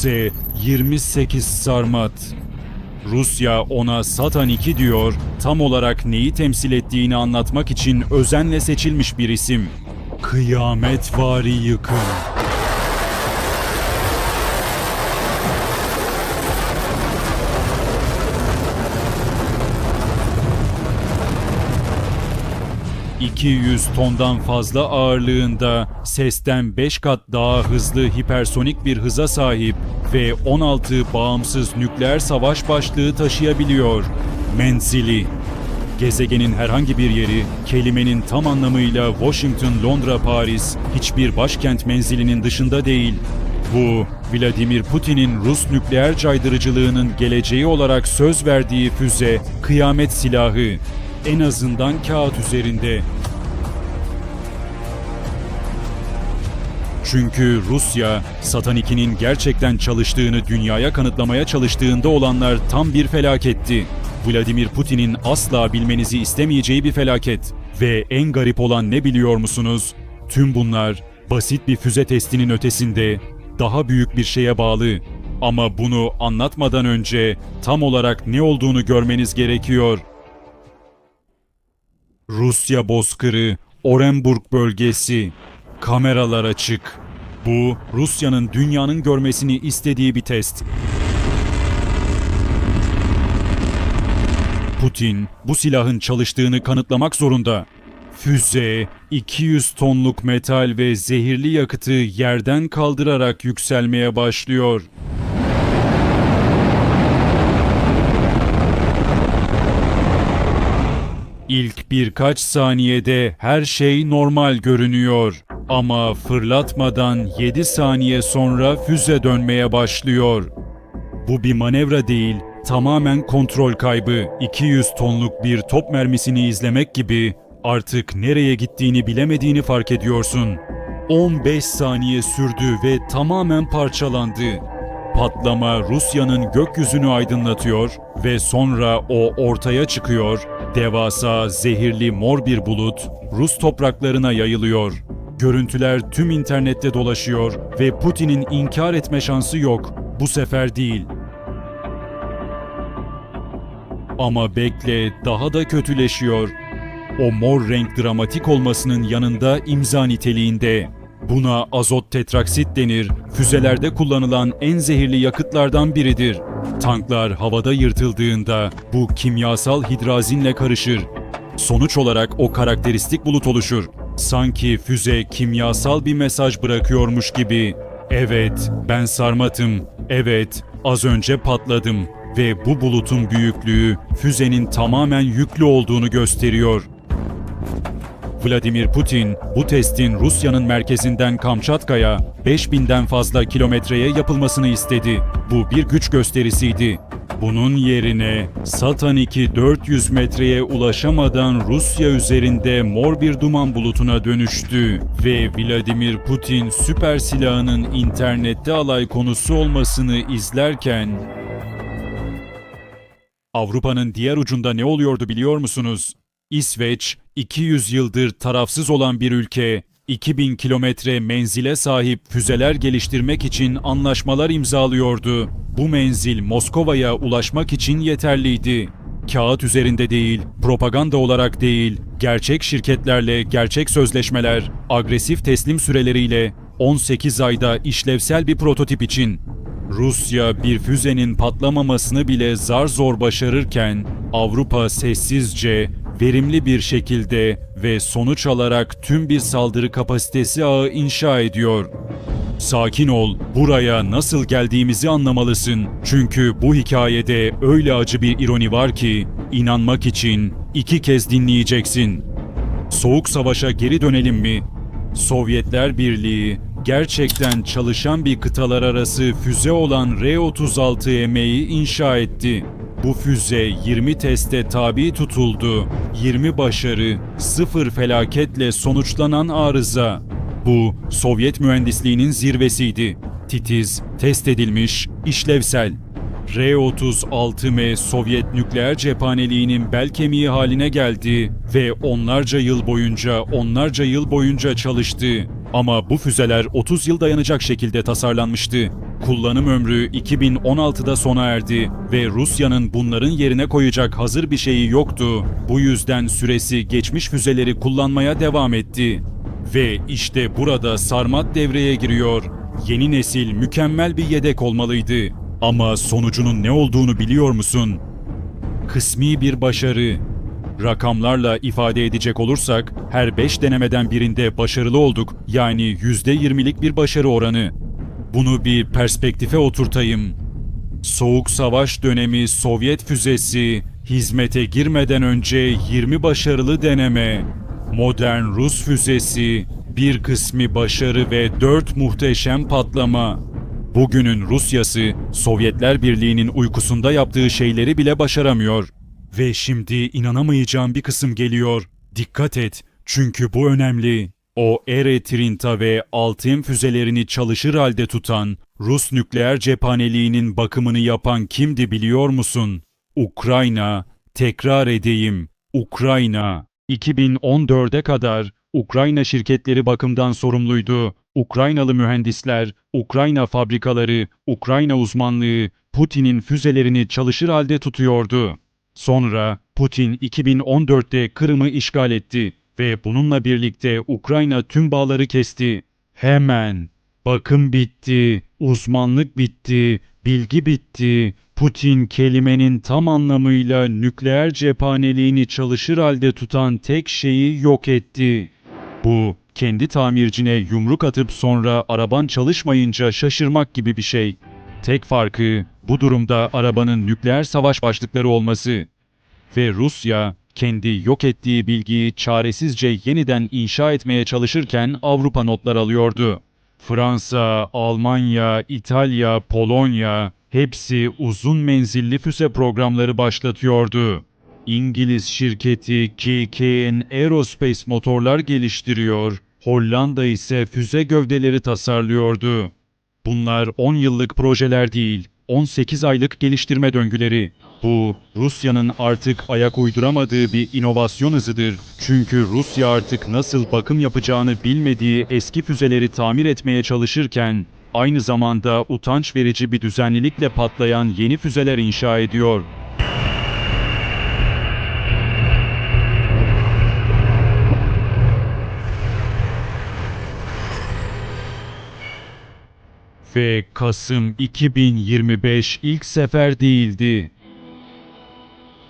S-28 Sarmat. Rusya ona Satan 2 diyor, tam olarak neyi temsil ettiğini anlatmak için özenle seçilmiş bir isim. Kıyametvari yıkım. ...200 tondan fazla ağırlığında, sesten 5 kat daha hızlı hipersonik bir hıza sahip ve 16 bağımsız nükleer savaş başlığı taşıyabiliyor. Menzili Gezegenin herhangi bir yeri, kelimenin tam anlamıyla Washington, Londra, Paris, hiçbir başkent menzilinin dışında değil. Bu, Vladimir Putin'in Rus nükleer caydırıcılığının geleceği olarak söz verdiği füze, kıyamet silahı. En azından kağıt üzerinde. Çünkü Rusya, Satan 2'nin gerçekten çalıştığını dünyaya kanıtlamaya çalıştığında olanlar tam bir felaketti. Vladimir Putin'in asla bilmenizi istemeyeceği bir felaket. Ve en garip olan ne biliyor musunuz? Tüm bunlar basit bir füze testinin ötesinde daha büyük bir şeye bağlı. Ama bunu anlatmadan önce tam olarak ne olduğunu görmeniz gerekiyor. Rusya bozkırı, Orenburg bölgesi. Kameralar açık. Bu Rusya'nın dünyanın görmesini istediği bir test. Putin bu silahın çalıştığını kanıtlamak zorunda. Füze, 200 tonluk metal ve zehirli yakıtı yerden kaldırarak yükselmeye başlıyor. İlk birkaç saniyede her şey normal görünüyor. Ama fırlatmadan 7 saniye sonra füze dönmeye başlıyor. Bu bir manevra değil, tamamen kontrol kaybı. 200 tonluk bir top mermisini izlemek gibi artık nereye gittiğini bilemediğini fark ediyorsun. 15 saniye sürdü ve tamamen parçalandı. Patlama Rusya'nın gökyüzünü aydınlatıyor ve sonra o ortaya çıkıyor. Devasa, zehirli mor bir bulut Rus topraklarına yayılıyor. Görüntüler tüm internette dolaşıyor ve Putin'in inkar etme şansı yok. Bu sefer değil. Ama bekle daha da kötüleşiyor. O mor renk dramatik olmasının yanında imza niteliğinde. Buna azot tetraksit denir. Füzelerde kullanılan en zehirli yakıtlardan biridir. Tanklar havada yırtıldığında bu kimyasal hidrazinle karışır. Sonuç olarak o karakteristik bulut oluşur. Sanki füze kimyasal bir mesaj bırakıyormuş gibi. Evet, ben sarmatım. Evet, az önce patladım ve bu bulutun büyüklüğü füzenin tamamen yüklü olduğunu gösteriyor. Vladimir Putin bu testin Rusya'nın merkezinden Kamçatka'ya 5000'den fazla kilometreye yapılmasını istedi. Bu bir güç gösterisiydi. Bunun yerine Satan 2 400 metreye ulaşamadan Rusya üzerinde mor bir duman bulutuna dönüştü ve Vladimir Putin süper silahının internette alay konusu olmasını izlerken Avrupa'nın diğer ucunda ne oluyordu biliyor musunuz? İsveç, 200 yıldır tarafsız olan bir ülke, 2000 kilometre menzile sahip füzeler geliştirmek için anlaşmalar imzalıyordu. Bu menzil Moskova'ya ulaşmak için yeterliydi. Kağıt üzerinde değil, propaganda olarak değil, gerçek şirketlerle gerçek sözleşmeler, agresif teslim süreleriyle 18 ayda işlevsel bir prototip için Rusya bir füzenin patlamamasını bile zar zor başarırken Avrupa sessizce, verimli bir şekilde ve sonuç alarak tüm bir saldırı kapasitesi ağı inşa ediyor. Sakin ol, buraya nasıl geldiğimizi anlamalısın. Çünkü bu hikayede öyle acı bir ironi var ki inanmak için iki kez dinleyeceksin. Soğuk Savaş'a geri dönelim mi? Sovyetler Birliği gerçekten çalışan bir kıtalar arası füze olan R-36M'yi inşa etti. Bu füze 20 teste tabi tutuldu. 20 başarı, 0 felaketle sonuçlanan arıza. Bu Sovyet mühendisliğinin zirvesiydi. Titiz, test edilmiş, işlevsel. R-36M Sovyet nükleer cephaneliğinin bel kemiği haline geldi ve onlarca yıl boyunca onlarca yıl boyunca çalıştı. Ama bu füzeler 30 yıl dayanacak şekilde tasarlanmıştı. Kullanım ömrü 2016'da sona erdi ve Rusya'nın bunların yerine koyacak hazır bir şeyi yoktu. Bu yüzden süresi geçmiş füzeleri kullanmaya devam etti. Ve işte burada Sarmat devreye giriyor. Yeni nesil mükemmel bir yedek olmalıydı. Ama sonucunun ne olduğunu biliyor musun? Kısmi bir başarı. Rakamlarla ifade edecek olursak her 5 denemeden birinde başarılı olduk. Yani %20'lik bir başarı oranı. Bunu bir perspektife oturtayım. Soğuk Savaş dönemi Sovyet füzesi hizmete girmeden önce 20 başarılı deneme. Modern Rus füzesi bir kısmı başarı ve 4 muhteşem patlama. Bugünün Rusyası Sovyetler Birliği'nin uykusunda yaptığı şeyleri bile başaramıyor. Ve şimdi inanamayacağım bir kısım geliyor. Dikkat et çünkü bu önemli. O Ere Trinta ve Altem füzelerini çalışır halde tutan Rus nükleer cephaneliğinin bakımını yapan kimdi biliyor musun? Ukrayna. Tekrar edeyim. Ukrayna. 2014'e kadar Ukrayna şirketleri bakımdan sorumluydu. Ukraynalı mühendisler, Ukrayna fabrikaları, Ukrayna uzmanlığı Putin'in füzelerini çalışır halde tutuyordu. Sonra Putin 2014'te Kırım'ı işgal etti ve bununla birlikte Ukrayna tüm bağları kesti. Hemen bakım bitti, uzmanlık bitti, bilgi bitti. Putin kelimenin tam anlamıyla nükleer cephaneliğini çalışır halde tutan tek şeyi yok etti. Bu kendi tamircine yumruk atıp sonra araban çalışmayınca şaşırmak gibi bir şey. Tek farkı bu durumda arabanın nükleer savaş başlıkları olması. Ve Rusya kendi yok ettiği bilgiyi çaresizce yeniden inşa etmeye çalışırken Avrupa notlar alıyordu. Fransa, Almanya, İtalya, Polonya hepsi uzun menzilli füze programları başlatıyordu. İngiliz şirketi KKN Aerospace motorlar geliştiriyor, Hollanda ise füze gövdeleri tasarlıyordu. Bunlar 10 yıllık projeler değil, 18 aylık geliştirme döngüleri. Bu Rusya'nın artık ayak uyduramadığı bir inovasyon hızıdır. Çünkü Rusya artık nasıl bakım yapacağını bilmediği eski füzeleri tamir etmeye çalışırken aynı zamanda utanç verici bir düzenlilikle patlayan yeni füzeler inşa ediyor. Ve Kasım 2025 ilk sefer değildi.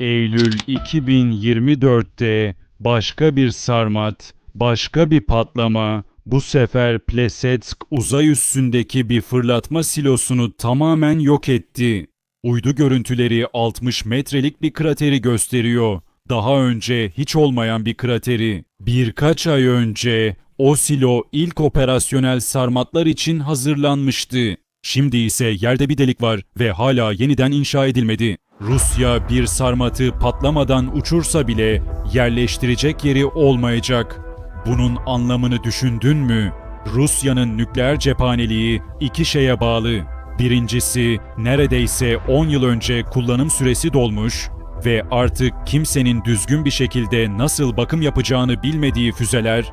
Eylül 2024'te başka bir sarmat, başka bir patlama, bu sefer Plesetsk uzay üstündeki bir fırlatma silosunu tamamen yok etti. Uydu görüntüleri 60 metrelik bir krateri gösteriyor. Daha önce hiç olmayan bir krateri. Birkaç ay önce o silo ilk operasyonel sarmatlar için hazırlanmıştı. Şimdi ise yerde bir delik var ve hala yeniden inşa edilmedi. Rusya bir sarmatı patlamadan uçursa bile yerleştirecek yeri olmayacak. Bunun anlamını düşündün mü? Rusya'nın nükleer cephaneliği iki şeye bağlı. Birincisi neredeyse 10 yıl önce kullanım süresi dolmuş ve artık kimsenin düzgün bir şekilde nasıl bakım yapacağını bilmediği füzeler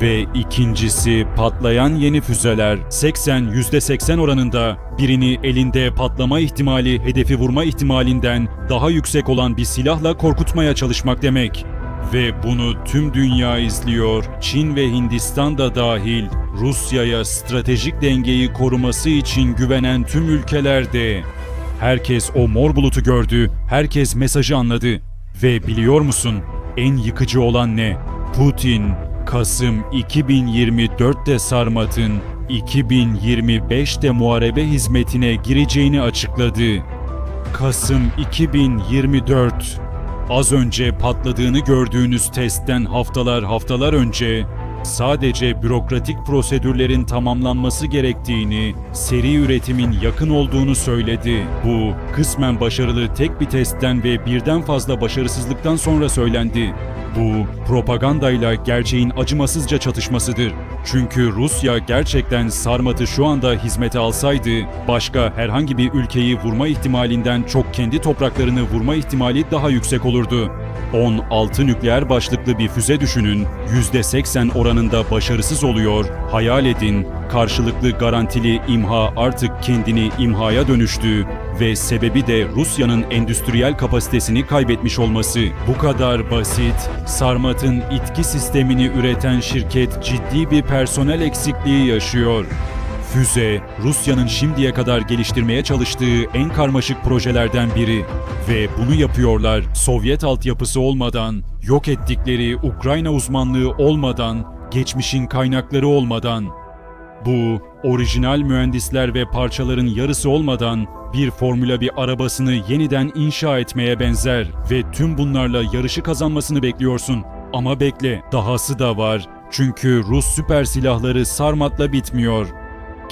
Ve ikincisi patlayan yeni füzeler 80 %80 oranında birini elinde patlama ihtimali hedefi vurma ihtimalinden daha yüksek olan bir silahla korkutmaya çalışmak demek. Ve bunu tüm dünya izliyor. Çin ve Hindistan da dahil Rusya'ya stratejik dengeyi koruması için güvenen tüm ülkelerde. Herkes o mor bulutu gördü, herkes mesajı anladı. Ve biliyor musun en yıkıcı olan ne? Putin Kasım 2024'te Sarmat'ın 2025'te muharebe hizmetine gireceğini açıkladı. Kasım 2024 Az önce patladığını gördüğünüz testten haftalar haftalar önce sadece bürokratik prosedürlerin tamamlanması gerektiğini, seri üretimin yakın olduğunu söyledi. Bu kısmen başarılı tek bir testten ve birden fazla başarısızlıktan sonra söylendi. Bu propagandayla gerçeğin acımasızca çatışmasıdır. Çünkü Rusya gerçekten Sarmat'ı şu anda hizmete alsaydı başka herhangi bir ülkeyi vurma ihtimalinden çok kendi topraklarını vurma ihtimali daha yüksek olurdu. 16 nükleer başlıklı bir füze düşünün, %80 oranında başarısız oluyor, hayal edin, karşılıklı garantili imha artık kendini imhaya dönüştü ve sebebi de Rusya'nın endüstriyel kapasitesini kaybetmiş olması. Bu kadar basit, Sarmat'ın itki sistemini üreten şirket ciddi bir personel eksikliği yaşıyor. Füze, Rusya'nın şimdiye kadar geliştirmeye çalıştığı en karmaşık projelerden biri ve bunu yapıyorlar Sovyet altyapısı olmadan, yok ettikleri Ukrayna uzmanlığı olmadan, geçmişin kaynakları olmadan. Bu, orijinal mühendisler ve parçaların yarısı olmadan bir Formula 1 arabasını yeniden inşa etmeye benzer ve tüm bunlarla yarışı kazanmasını bekliyorsun. Ama bekle, dahası da var. Çünkü Rus süper silahları Sarmat'la bitmiyor.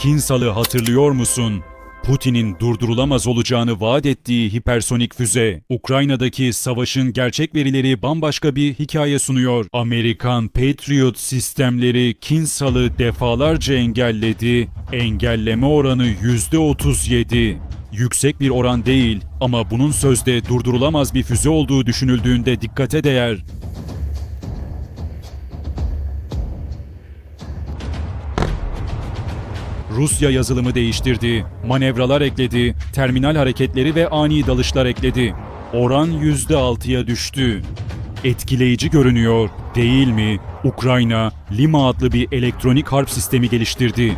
Kinsal'ı hatırlıyor musun? Putin'in durdurulamaz olacağını vaat ettiği hipersonik füze, Ukrayna'daki savaşın gerçek verileri bambaşka bir hikaye sunuyor. Amerikan Patriot sistemleri Kinsal'ı defalarca engelledi. Engelleme oranı %37. Yüksek bir oran değil ama bunun sözde durdurulamaz bir füze olduğu düşünüldüğünde dikkate değer. Rusya yazılımı değiştirdi, manevralar ekledi, terminal hareketleri ve ani dalışlar ekledi. Oran %6'ya düştü. Etkileyici görünüyor, değil mi? Ukrayna, Lima adlı bir elektronik harp sistemi geliştirdi.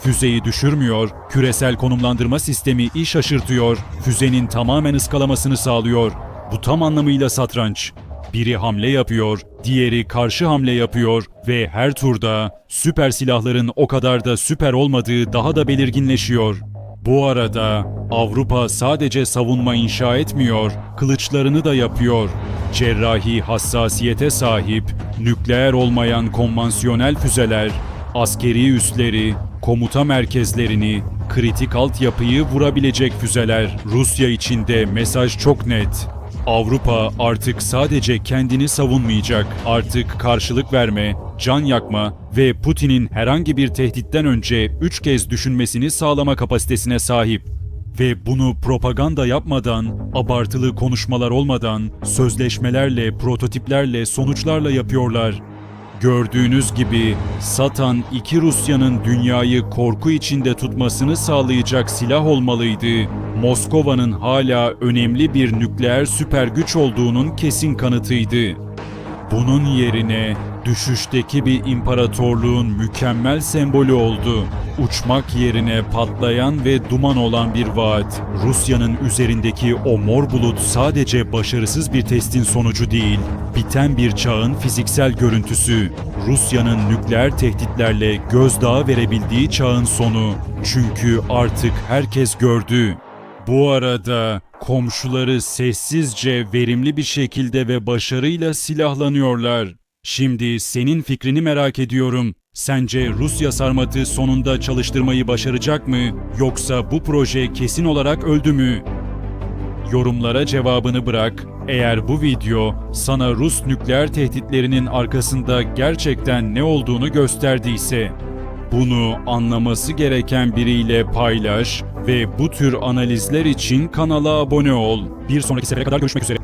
Füzeyi düşürmüyor, küresel konumlandırma sistemi iş şaşırtıyor, füzenin tamamen ıskalamasını sağlıyor. Bu tam anlamıyla satranç. Biri hamle yapıyor, diğeri karşı hamle yapıyor ve her turda süper silahların o kadar da süper olmadığı daha da belirginleşiyor. Bu arada Avrupa sadece savunma inşa etmiyor, kılıçlarını da yapıyor. Cerrahi hassasiyete sahip, nükleer olmayan konvansiyonel füzeler, askeri üsleri, komuta merkezlerini, kritik altyapıyı vurabilecek füzeler. Rusya için de mesaj çok net. Avrupa artık sadece kendini savunmayacak. Artık karşılık verme, can yakma ve Putin'in herhangi bir tehditten önce üç kez düşünmesini sağlama kapasitesine sahip. Ve bunu propaganda yapmadan, abartılı konuşmalar olmadan, sözleşmelerle, prototiplerle, sonuçlarla yapıyorlar. Gördüğünüz gibi Satan iki Rusya'nın dünyayı korku içinde tutmasını sağlayacak silah olmalıydı. Moskova'nın hala önemli bir nükleer süper güç olduğunun kesin kanıtıydı. Bunun yerine düşüşteki bir imparatorluğun mükemmel sembolü oldu. Uçmak yerine patlayan ve duman olan bir vaat. Rusya'nın üzerindeki o mor bulut sadece başarısız bir testin sonucu değil, biten bir çağın fiziksel görüntüsü. Rusya'nın nükleer tehditlerle gözdağı verebildiği çağın sonu. Çünkü artık herkes gördü. Bu arada komşuları sessizce, verimli bir şekilde ve başarıyla silahlanıyorlar. Şimdi senin fikrini merak ediyorum. Sence Rusya sarmatı sonunda çalıştırmayı başaracak mı yoksa bu proje kesin olarak öldü mü? Yorumlara cevabını bırak. Eğer bu video sana Rus nükleer tehditlerinin arkasında gerçekten ne olduğunu gösterdiyse, bunu anlaması gereken biriyle paylaş ve bu tür analizler için kanala abone ol. Bir sonraki sefere kadar görüşmek üzere.